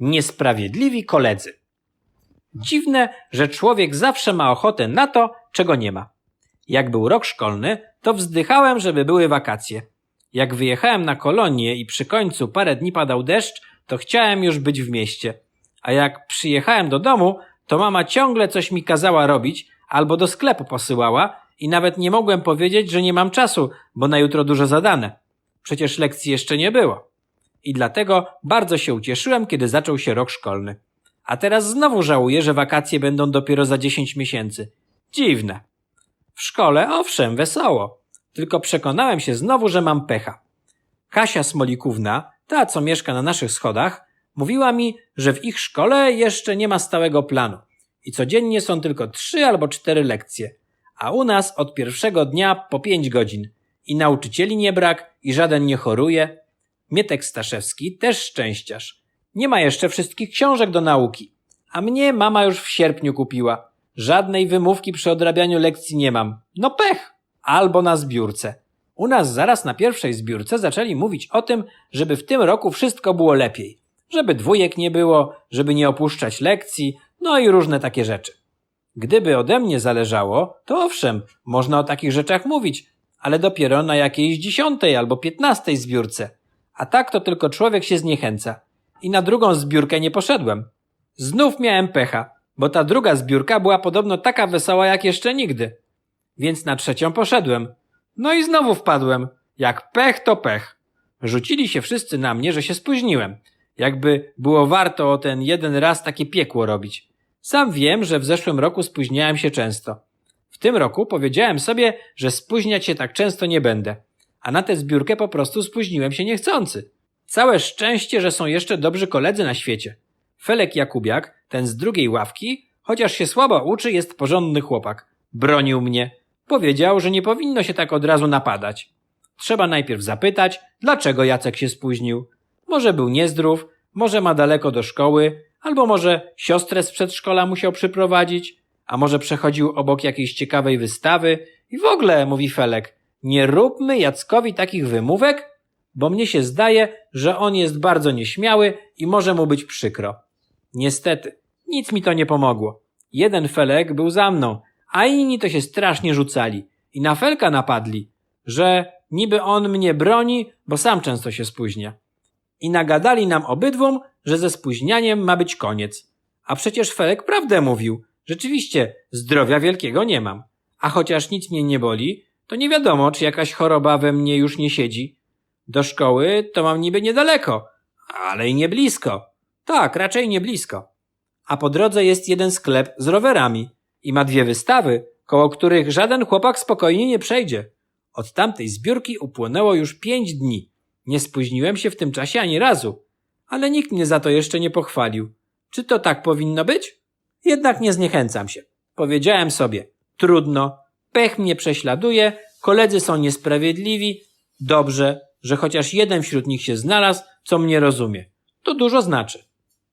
Niesprawiedliwi koledzy. Dziwne, że człowiek zawsze ma ochotę na to, czego nie ma. Jak był rok szkolny, to wzdychałem, żeby były wakacje. Jak wyjechałem na kolonię i przy końcu parę dni padał deszcz, to chciałem już być w mieście. A jak przyjechałem do domu, to mama ciągle coś mi kazała robić albo do sklepu posyłała i nawet nie mogłem powiedzieć, że nie mam czasu, bo na jutro dużo zadane. Przecież lekcji jeszcze nie było. I dlatego bardzo się ucieszyłem, kiedy zaczął się rok szkolny. A teraz znowu żałuję, że wakacje będą dopiero za 10 miesięcy. Dziwne. W szkole, owszem, wesoło. Tylko przekonałem się znowu, że mam pecha. Kasia Smolikówna, ta co mieszka na naszych schodach, mówiła mi, że w ich szkole jeszcze nie ma stałego planu i codziennie są tylko trzy albo cztery lekcje, a u nas od pierwszego dnia po pięć godzin i nauczycieli nie brak i żaden nie choruje. Mietek Staszewski też szczęściarz. Nie ma jeszcze wszystkich książek do nauki, a mnie mama już w sierpniu kupiła. Żadnej wymówki przy odrabianiu lekcji nie mam. No pech! Albo na zbiórce. U nas zaraz na pierwszej zbiórce zaczęli mówić o tym, żeby w tym roku wszystko było lepiej. Żeby dwójek nie było, żeby nie opuszczać lekcji, no i różne takie rzeczy. Gdyby ode mnie zależało, to owszem, można o takich rzeczach mówić, ale dopiero na jakiejś dziesiątej albo piętnastej zbiórce. A tak to tylko człowiek się zniechęca. I na drugą zbiórkę nie poszedłem. Znów miałem pecha, bo ta druga zbiórka była podobno taka wesoła jak jeszcze nigdy. Więc na trzecią poszedłem. No i znowu wpadłem. Jak pech to pech. Rzucili się wszyscy na mnie, że się spóźniłem. Jakby było warto o ten jeden raz takie piekło robić. Sam wiem, że w zeszłym roku spóźniałem się często. W tym roku powiedziałem sobie, że spóźniać się tak często nie będę. A na tę zbiórkę po prostu spóźniłem się niechcący. Całe szczęście, że są jeszcze dobrzy koledzy na świecie. Felek Jakubiak, ten z drugiej ławki, chociaż się słabo uczy, jest porządny chłopak. Bronił mnie. Powiedział, że nie powinno się tak od razu napadać. Trzeba najpierw zapytać, dlaczego Jacek się spóźnił. Może był niezdrów, może ma daleko do szkoły, albo może siostrę z przedszkola musiał przyprowadzić, a może przechodził obok jakiejś ciekawej wystawy. I w ogóle, mówi Felek, nie róbmy Jackowi takich wymówek, bo mnie się zdaje, że on jest bardzo nieśmiały i może mu być przykro. Niestety, nic mi to nie pomogło. Jeden Felek był za mną, a inni to się strasznie rzucali i na Felka napadli, że niby on mnie broni, bo sam często się spóźnia. I nagadali nam obydwom, że ze spóźnianiem ma być koniec. A przecież Felek prawdę mówił. Rzeczywiście, zdrowia wielkiego nie mam. A chociaż nic mnie nie boli, to nie wiadomo, czy jakaś choroba we mnie już nie siedzi. Do szkoły to mam niby niedaleko, ale i nie blisko. Tak, raczej nie blisko. A po drodze jest jeden sklep z rowerami i ma dwie wystawy, koło których żaden chłopak spokojnie nie przejdzie. Od tamtej zbiórki upłynęło już pięć dni. Nie spóźniłem się w tym czasie ani razu, ale nikt mnie za to jeszcze nie pochwalił. Czy to tak powinno być? Jednak nie zniechęcam się. Powiedziałem sobie, trudno, pech mnie prześladuje, koledzy są niesprawiedliwi, dobrze, że chociaż jeden wśród nich się znalazł, co mnie rozumie. To dużo znaczy.